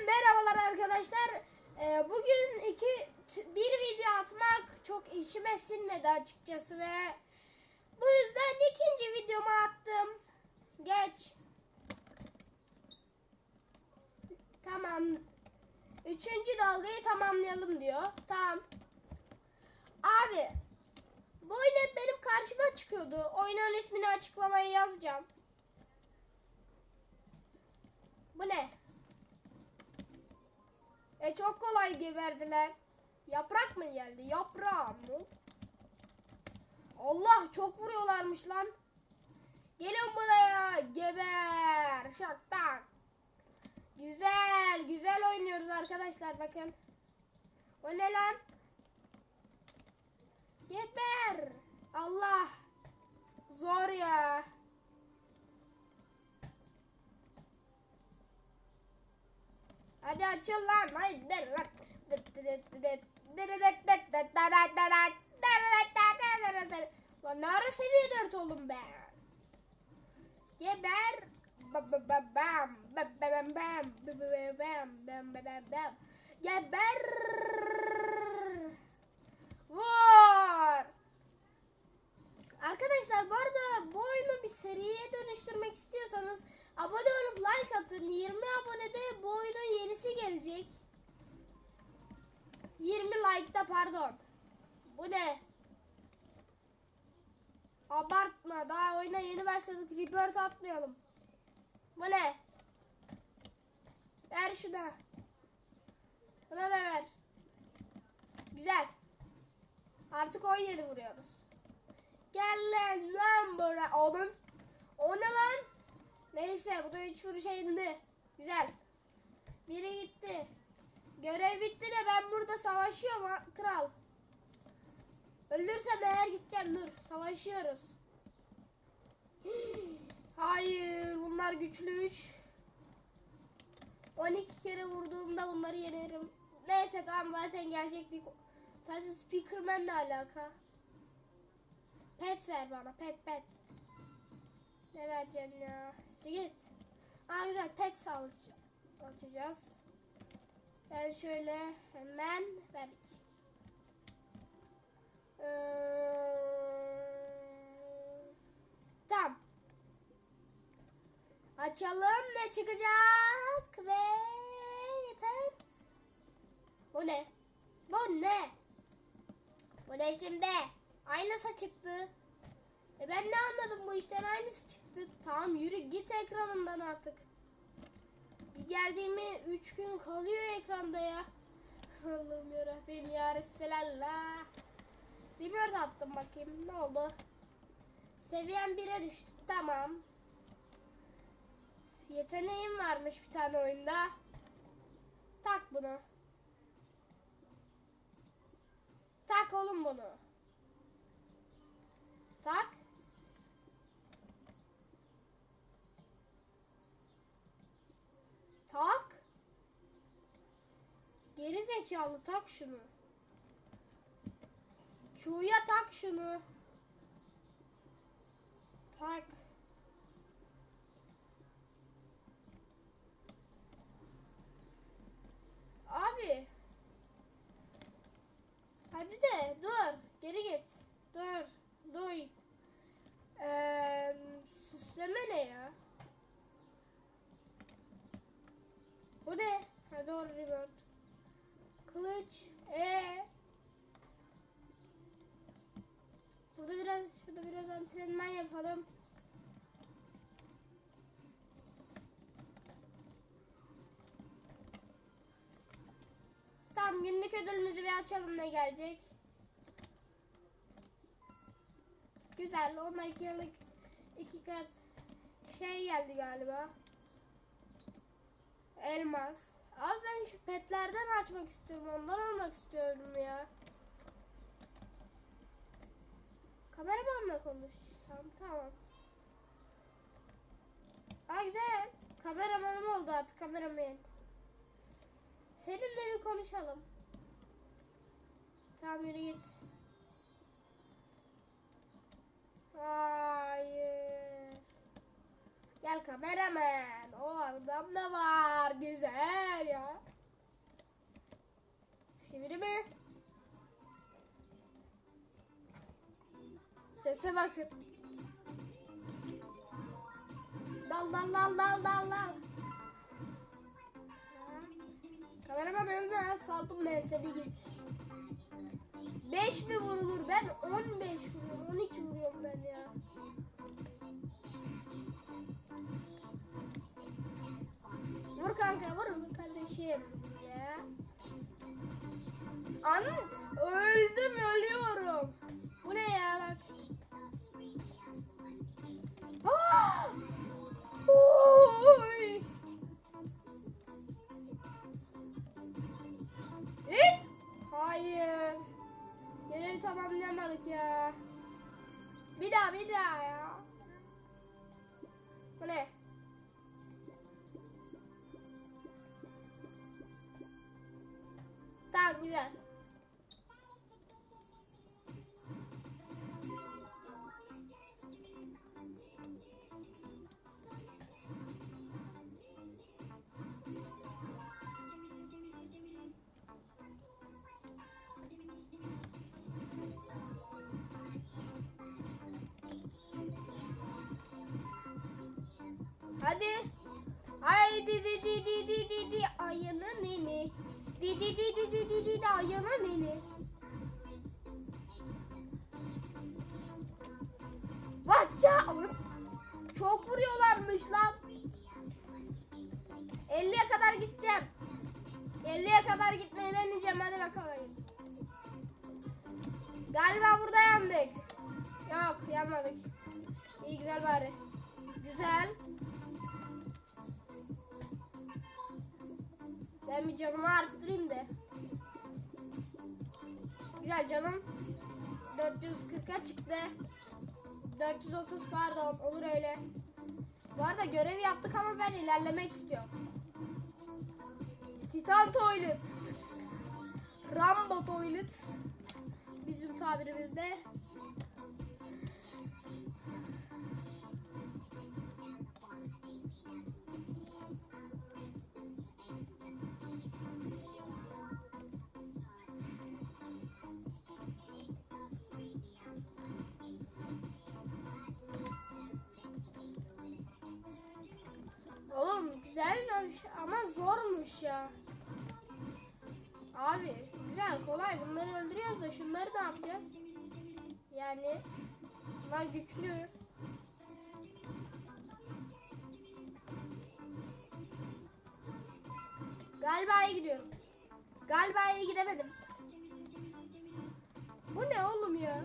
merhabalar arkadaşlar. Ee, bugün iki bir video atmak çok içime sinmedi açıkçası ve bu yüzden ikinci videomu attım. Geç. Tamam. Üçüncü dalgayı tamamlayalım diyor. Tamam. Abi. Bu oyun hep benim karşıma çıkıyordu. Oyunun ismini açıklamaya yazacağım. Bu ne? E çok kolay geberdiler. Yaprak mı geldi? Yaprağım mı? Allah çok vuruyorlarmış lan. Gelin buraya. Geber. Şaktan. Güzel. Güzel oynuyoruz arkadaşlar bakın. O ne lan? Geber. Allah. Zor ya. Hadi açıl lan. Haydi lan. Lan ne ara seviye 4 oğlum ben. Geber. Bam bam bam bam bam bam bam bam bam Geber. Vur. Arkadaşlar bu arada bu oyunu bir seriye dönüştürmek istiyorsanız abone olup like atın. 20 abonede bu oyunun yenisi gelecek. 20 like'da pardon. Bu ne? Abartma daha oyuna yeni başladık. Report atmayalım. Bu ne? Ver şuna. Buna da ver. Güzel. Artık 17 vuruyoruz. Gel lan lan buraya. Onun. O ne lan? Neyse bu da 3 vuruşa indi. Güzel. Biri gitti. Görev bitti de ben burada savaşıyorum kral. Öldürsem eğer gideceğim dur. Savaşıyoruz. Hayır bunlar güçlü 3. 12 kere vurduğumda bunları yenerim. Neyse tamam zaten gelecektik. Taşı Speakerman ne alaka? Pet ver bana pet pet. Ne vereceksin ya? Git. Aa güzel pet alacağız. Ben şöyle hemen verdik. Ee, tamam. Açalım ne çıkacak ve yeter. Bu ne? Bu ne? Bu ne şimdi? Aynısı çıktı. E ben ne anladım bu işten aynısı çıktı. Tamam yürü git ekranımdan artık. Bir geldiğimi 3 gün kalıyor ekranda ya. Allah'ım yarabbim ya Resulallah. Rebirth attım bakayım ne oldu? Seviyem 1'e düştü tamam. Yeteneğim varmış bir tane oyunda. Tak bunu. Tak oğlum bunu. Tak. Tak. Geri zekalı tak şunu. Q'ya tak şunu. Tak. Abi. Hadi de dur. Geri git. Dur. Duy. Ee, süsleme ne ya? Bu ne? Ha doğru revert. Kılıç. Ee. Burada biraz şurada biraz antrenman yapalım. Tamam günlük ödülümüzü bir açalım ne gelecek. Güzel. Ona iki yıllık iki kat şey geldi galiba. Elmas. Abi ben şu petlerden açmak istiyorum. Ondan almak istiyorum ya. Kameramanla konuşsam tamam. Aa güzel. Kameramanım oldu artık kameraman. Seninle bir konuşalım. Tamam yürü git. Hayır. Gel kameraman. O adam da var. Güzel ya. Biri mi? Sese bakın. Dal dal dal dal dal dal. Kameraman önüne saldım ben seni git. 5 mi vurulur? Ben 15 vuruyorum. 12 vuruyorum ben ya. Kanka vur vur kardeşim. Ya. An öldüm ölüyorum. Bu ne ya bak. Ah! Oy! It! Hayır. Görevi tamamlayamadık ya. Bir daha bir daha ya. Hadi. Haydi di di di di di di ayının nini. Di di di di di di di di ayının nini. Bahçe. Çok vuruyorlarmış lan. 50'ye kadar gideceğim. 50'ye kadar gitmeyi deneyeceğim hadi bakalım. Galiba burada yandık. Yok yanmadık. İyi güzel bari. Güzel. Ben bir canımı arttırayım da. Güzel canım. 440'a çıktı. 430 pardon olur öyle. Bu arada görev yaptık ama ben ilerlemek istiyorum. Titan Toilet. Rambo Toilet. Bizim tabirimizde. Oğlum güzelmiş ama zormuş ya. Abi güzel kolay bunları öldürüyoruz da şunları ne yapacağız? Yani bunlar güçlü. Galiba iyi gidiyorum. Galiba iyi gidemedim. Bu ne oğlum ya?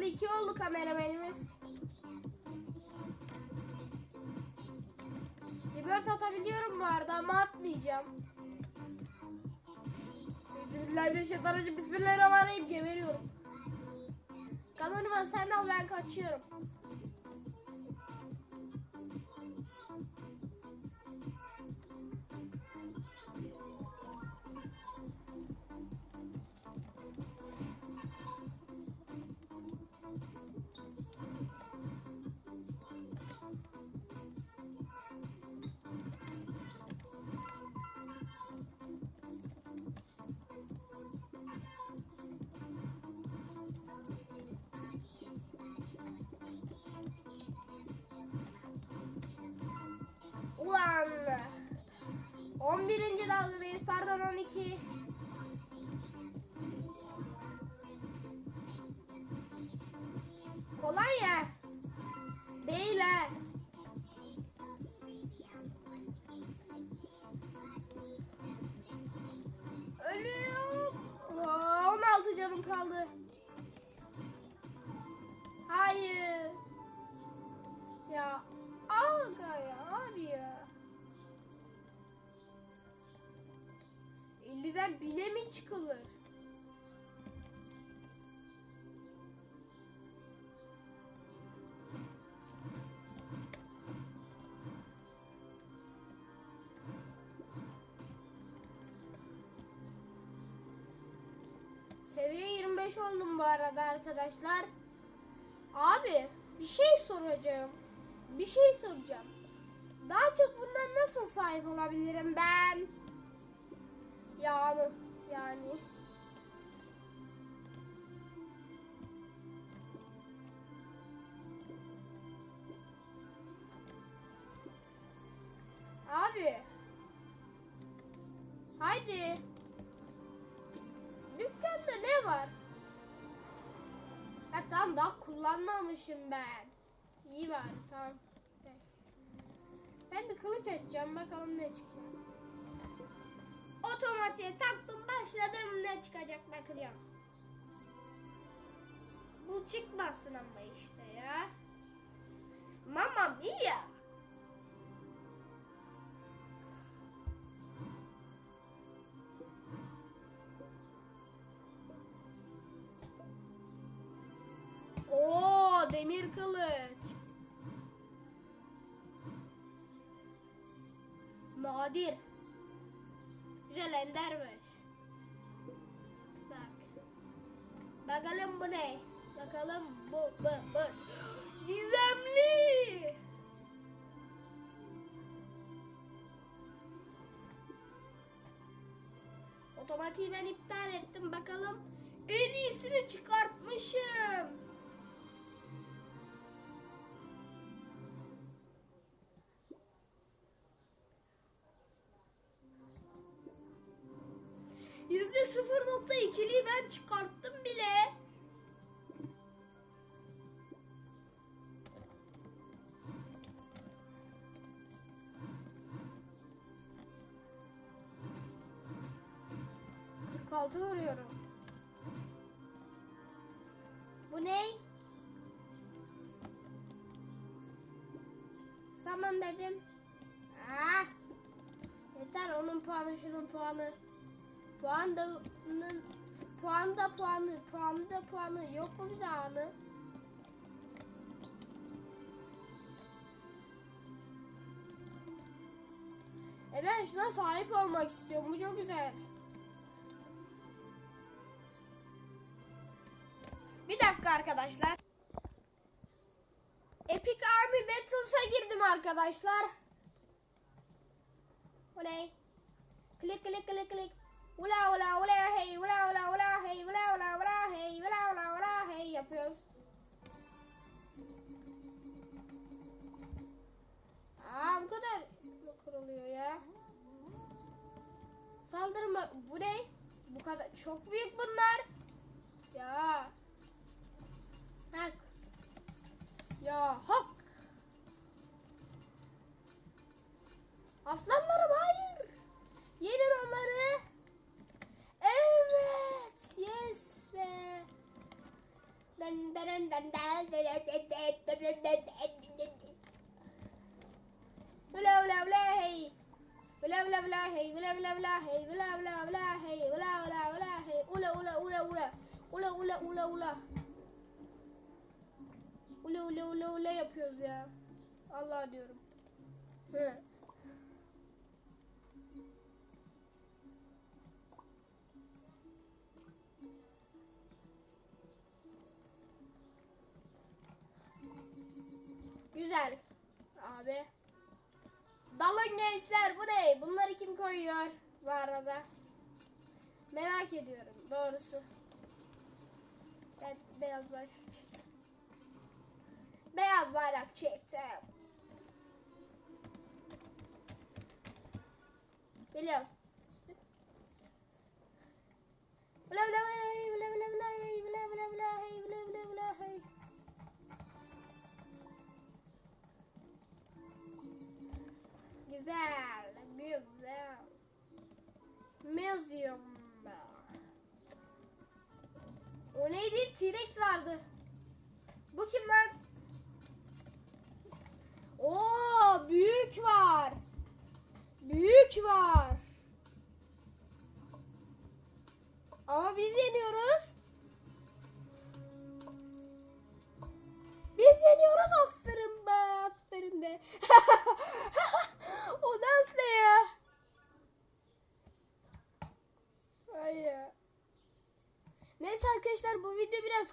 Level 2 oldu kameramenimiz. Rebirth atabiliyorum bu arada ama atmayacağım. Bismillahirrahmanirrahim. Bismillahirrahmanirrahim. Geberiyorum. Kameraman sen al ben kaçıyorum. 11. dalgadayız. Pardon 12. 50'den bine mi çıkılır? Seviye 25 25 oldum bu arada arkadaşlar. Abi bir şey soracağım. Bir şey soracağım. Daha çok bundan nasıl sahip olabilirim ben? Yani yani. Abi. Haydi. Dükkanda ne var? Ha tamam daha kullanmamışım ben. İyi var tamam. Ben bir kılıç açacağım bakalım ne çıkacak. Otomatiğe taktım başladım ne çıkacak bakacağım. Bu çıkmasın ama işte ya. Mamma mia. Oo demir kılıç. Nadir. Güzel endermiş. Bak. Bakalım bu ne? Bakalım bu bu bu. Gizemli. Otomatiği ben iptal ettim. Bakalım en iyisini çıkartmışım. 0.2'liği ben çıkarttım bile. Altı vuruyorum. Bu ne? Saman dedim. Ah! Yeter onun puanı şunun puanı. Puan da puan da puanı, puan da puanı yok mu bize anı? E ben şuna sahip olmak istiyorum. Bu çok güzel. Bir dakika arkadaşlar. Epic Army Battles'a girdim arkadaşlar. O ne? Klik klik klik klik. Ula ula ula hey ula ula ula hey ula ula ula hey ula ula ula hey yapıyoruz. Aa bu kadar mı kuruluyor ya? Saldırma bu ne? Bu kadar çok büyük bunlar. Bla bla bla hey. Bla bla bla hey. Bla bla bla hey. Bla bla bla hey. Bla bla bla hey. Ula ula ula ula. Ula ula ula ula. Ula ula ula ula yapıyoruz ya. Allah diyorum. Hı. Gençler bu ne? Bunları kim koyuyor bu arada? Merak ediyorum doğrusu. Ben beyaz bayrak çektim. Beyaz bayrak çektim. Biliyoruz. Bla bla bla Güzel, güzel. Museum. O neydi? T-Rex vardı. Bu kim lan? Oo, büyük var. Büyük var. Ama biz yeniyoruz.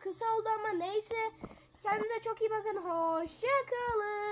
Kısa oldu ama neyse. Kendinize çok iyi bakın. Hoşçakalın.